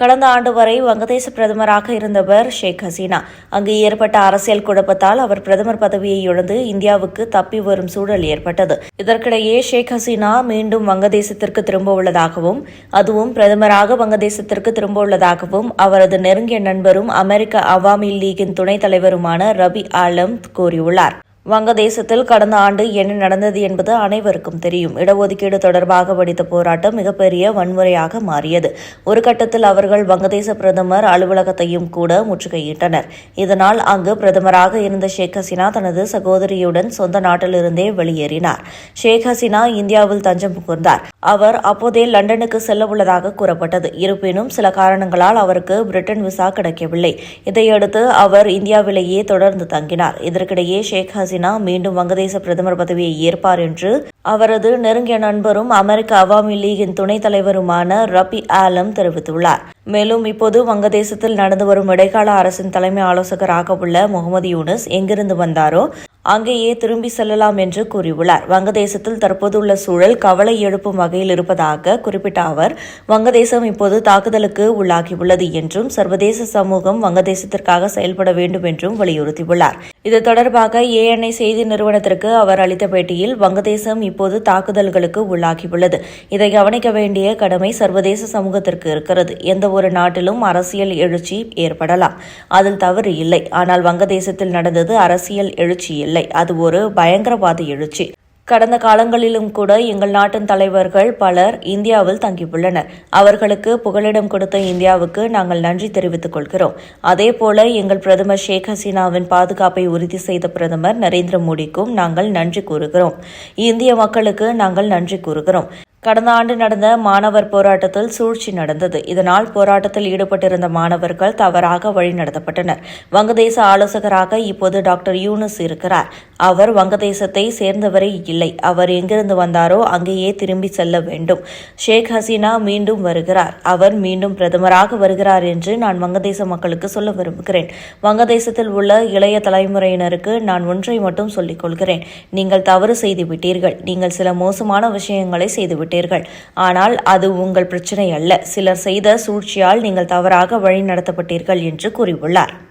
கடந்த ஆண்டு வரை வங்கதேச பிரதமராக இருந்தவர் ஷேக் ஹசீனா. அங்கு ஏற்பட்ட அரசியல் குழப்பத்தால் அவர் பிரதமர் பதவியை இழந்து இந்தியாவுக்கு தப்பி வரும் சூழல் ஏற்பட்டது. இதற்கிடையே ஷேக் ஹசீனா மீண்டும் வங்கதேசத்திற்கு திரும்ப உள்ளதாகவும் அதுவும் பிரதமராக வங்கதேசத்திற்கு திரும்ப உள்ளதாகவும் அவரது நெருங்கிய நண்பரும் அமெரிக்க அவாமி லீகின் துணைத் தலைவருமான ரபி ஆலம் கூறியுள்ளார். வங்கதேசத்தில் கடந்த ஆண்டு என்ன நடந்தது என்பது அனைவருக்கும் தெரியும். இடஒதுக்கீடு தொடர்பாக வெடித்த போராட்டம் மிகப்பெரிய வன்முறையாக மாறியது. ஒரு கட்டத்தில் அவர்கள் வங்கதேச பிரதமர் அலுவலகத்தையும் கூட முற்றுகையிட்டனர். இதனால் அங்கு பிரதமராக இருந்த ஷேக் ஹசீனா தனது சகோதரியுடன் சொந்த நாட்டிலிருந்தே வெளியேறினார். ஷேக் ஹசீனா இந்தியாவில் தஞ்சம் புகுந்தார். அவர் அப்போதே லண்டனுக்கு செல்ல உள்ளதாக கூறப்பட்டது. இருப்பினும் சில காரணங்களால் அவருக்கு பிரிட்டன் விசா கிடைக்கவில்லை. இதையடுத்து அவர் இந்தியாவிலேயே தொடர்ந்து தங்கினார். இதற்கிடையே ஷேக் ஹசீனா ஹசீனா மீண்டும் வங்கதேச பிரதமர் பதவியை ஏற்பார் என்று அவரது நெருங்கிய நண்பரும் அமெரிக்க அவாமி லீகின் துணைத் தலைவருமான ரபி ஆலம் தெரிவித்துள்ளார். மேலும் இப்போது வங்கதேசத்தில் நடந்து வரும் இடைக்கால அரசின் தலைமை ஆலோசகராக உள்ள முகமது யூனஸ் எங்கிருந்து வந்தாரோ அங்கேயே திரும்பி செல்லலாம் என்று கூறியுள்ளார். வங்கதேசத்தில் தற்போதுள்ள சூழல் கவலை எழுப்பும் வகையில் இருப்பதாக குறிப்பிட்ட அவர் வங்கதேசம் இப்போது தாக்குதலுக்கு உள்ளாகியுள்ளது என்றும் சர்வதேச சமூகம் வங்கதேசத்திற்காக செயல்பட வேண்டும் என்றும் வலியுறுத்தியுள்ளார். இது தொடர்பாக ஏஎன்ஐ செய்தி நிறுவனத்திற்கு அவர் அளித்த பேட்டியில் வங்கதேசம் இப்போது தாக்குதல்களுக்கு உள்ளாகியுள்ளது. இதை கவனிக்க வேண்டிய கடமை சர்வதேச சமூகத்திற்கு இருக்கிறது. எந்த ஒரு நாட்டிலும் அரசியல் எழுச்சி ஏற்படலாம். அதில் தவறு இல்லை. ஆனால் வங்கதேசத்தில் நடந்தது அரசியல் எழுச்சி இல்லை. அது ஒரு பயங்கரவாத எழுச்சி. கடந்த காலங்களிலும் கூட எங்கள் நாட்டின் தலைவர்கள் பலர் இந்தியாவில் தங்கியுள்ளனர். அவர்களுக்கு புகலிடம் கொடுத்த இந்தியாவுக்கு நாங்கள் நன்றி தெரிவித்துக் கொள்கிறோம். அதேபோல எங்கள் பிரதமர் ஷேக் ஹசீனாவின் பாதுகாப்பை உறுதி செய்த பிரதமர் நரேந்திர மோடிக்கும் நாங்கள் நன்றி கூறுகிறோம். இந்திய மக்களுக்கு நாங்கள் நன்றி கூறுகிறோம். கடந்த ஆண்டு நடந்த மாணவர் போராட்டத்தில் சூழ்ச்சி நடந்தது. இதனால் போராட்டத்தில் ஈடுபட்டிருந்த மாணவர்கள் தவறாக வழிநடத்தப்பட்டனர். வங்கதேச ஆலோசகராக இப்போது டாக்டர் யூனுஸ் இருக்கிறார். அவர் வங்கதேசத்தை சேர்ந்தவரே இல்லை. அவர் எங்கிருந்து வந்தாரோ அங்கேயே திரும்பி செல்ல வேண்டும். ஷேக் ஹசீனா மீண்டும் வருகிறார். அவர் மீண்டும் பிரதமராக வருகிறார் என்று நான் வங்கதேச மக்களுக்கு சொல்ல விரும்புகிறேன். வங்கதேசத்தில் உள்ள இளைய தலைமுறையினருக்கு நான் ஒன்றை மட்டும் சொல்லிக் கொள்கிறேன். நீங்கள் தவறு செய்துவிட்டீர்கள். நீங்கள் சில மோசமான விஷயங்களை செய்துவிட்டீர்கள். ஆனால் அது உங்கள் பிரச்சனை அல்ல. சிலர் செய்த சூழ்ச்சியால் நீங்கள் தவறாக வழிநடத்தப்பட்டீர்கள் என்று கூறியுள்ளார்.